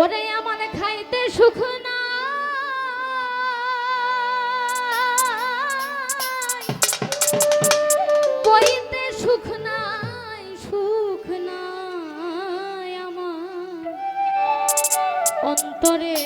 ওরে আমার খাইতে সুখ না বইতে সুখ নাই সুখ নাই আমার। অন্তরে